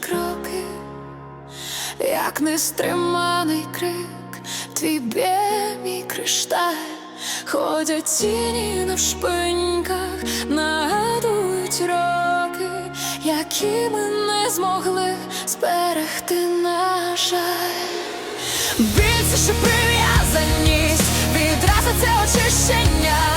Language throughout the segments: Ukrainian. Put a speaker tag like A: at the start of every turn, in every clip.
A: кроки, як нестриманий крик, твій б'є мій кришталь, ходять тіні на шпиньках, нагадують роки, які ми не змогли зберегти, на жаль. Більше, що прив'язаність, відразу це очищення,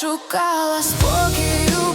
A: шукала спокій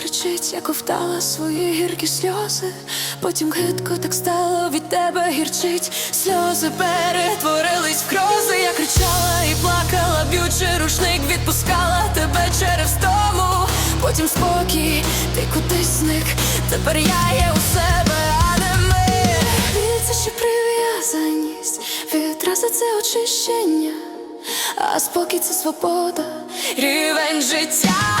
A: кричить, я ковтала свої гіркі сльози. Потім гидко так стало від тебе гірчить. Сльози перетворились в крози. Я кричала і плакала, б'ючи рушник, відпускала тебе через тому. Потім спокій, ти кудись зник. Тепер я є у себе, а не ми. Це ще прив'язаність, відразу це очищення. А спокій це свобода, рівень життя